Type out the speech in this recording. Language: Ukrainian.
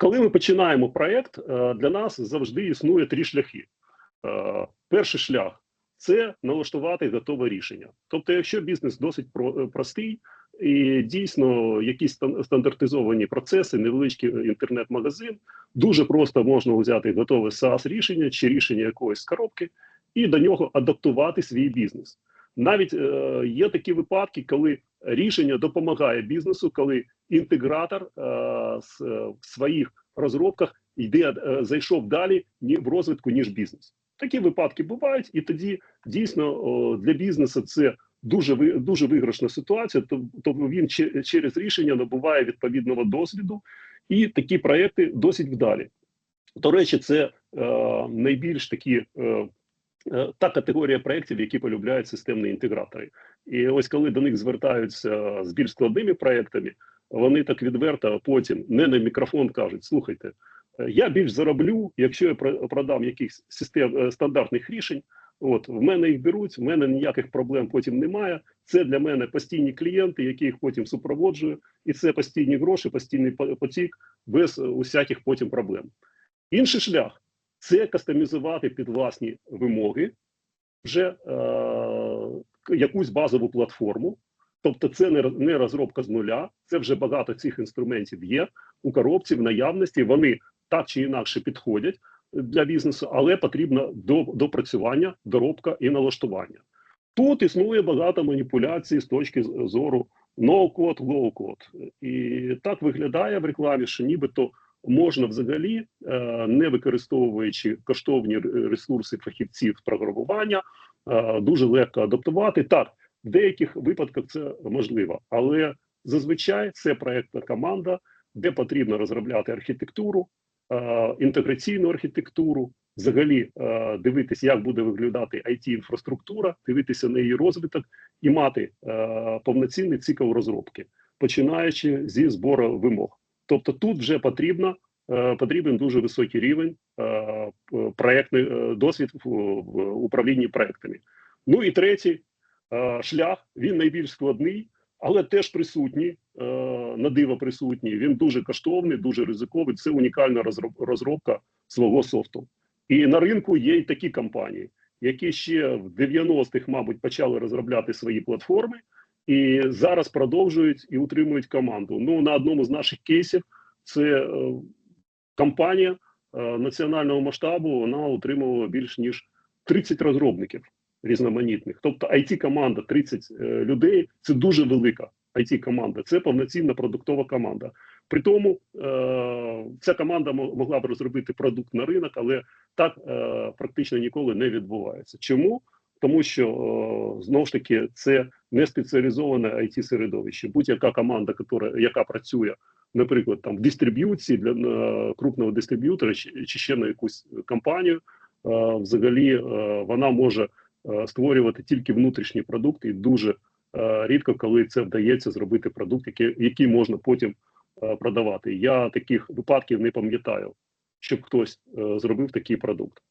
коли ми починаємо проект, е, для нас завжди існує три шляхи. Е, Перший шлях це налаштувати готове рішення. Тобто, якщо бізнес досить е, простий і дійсно якісь стандартизовані процеси, невеличкий інтернет-магазин, дуже просто можна взяти готове SaaS рішення чи рішення якоїсь коробки і до нього адаптувати свій бізнес. Навіть є такі випадки, коли рішення допомагає бізнесу, коли інтегратор е, е, в своїх розробках йде е, зайшов далі ні в розвитку ніж бізнес. Такі випадки бувають, і тоді дійсно для бізнесу це дуже дуже виграшна ситуація. то- Тобто він через рішення набуває відповідного досвіду, і такі проекти досить вдалі. До речі, це е, найбільш такі. Е, е, та категорія проєктів, які полюбляють системні інтегратори, і ось коли до них звертаються з більш складними проектами, вони так відверто потім не на мікрофон кажуть: слухайте, е, я більш зароблю, якщо я продам якихось систем е, стандартних рішень. От в мене їх беруть, в мене ніяких проблем потім немає. Це для мене постійні клієнти, які їх потім супроводжую, і це постійні гроші, постійний потік без е, усяких потім проблем. Інший шлях це кастомізувати під власні вимоги вже е, якусь базову платформу. Тобто, це не, не розробка з нуля, це вже багато цих інструментів є у коробці в наявності. Вони так чи інакше підходять для бізнесу, але потрібно до, допрацювання, доробка і налаштування. Тут існує багато маніпуляцій з точки зору no-code, low-code. І так виглядає в рекламі, що нібито можна взагалі, е, не використовуючи коштовні ресурси фахівців програмування, е, дуже легко адаптувати. Так, в деяких випадках це можливо, але зазвичай це проектна команда, де потрібно розробляти архітектуру, е, інтеграційну архітектуру, взагалі е, дивитися, як буде виглядати it інфраструктура, дивитися на її розвиток і мати е, повноцінний цикл розробки, починаючи зі збору вимог. Тобто, тут вже потрібно потрібен дуже високий рівень п- проектний е, досвід в, управлінні проектами. Ну і третій шлях він найбільш складний, але теж присутній, е, на диво присутній. Він дуже коштовний, дуже ризиковий. Це унікальна розроб- розробка свого софту. І на ринку є й такі компанії, які ще в 90-х, мабуть, почали розробляти свої платформи, і зараз продовжують і утримують команду. Ну на одному з наших кейсів це е, компанія е, національного масштабу. Вона утримувала більш ніж 30 розробників різноманітних. Тобто, it команда 30 е, людей це дуже велика it команда. Це повноцінна продуктова команда. При тому е, ця команда мо- могла б розробити продукт на ринок, але так е, практично ніколи не відбувається. Чому? Тому що знову ж таки це не спеціалізоване it середовище. Будь-яка команда, яка, працює, наприклад, там в дистриб'юції для крупного дистриб'ютора чи, ще на якусь компанію, взагалі вона може створювати тільки внутрішні продукти, і дуже е, рідко, коли це вдається зробити продукт, який, який можна потім е, продавати. Я таких випадків не пам'ятаю, щоб хтось е, зробив такий продукт.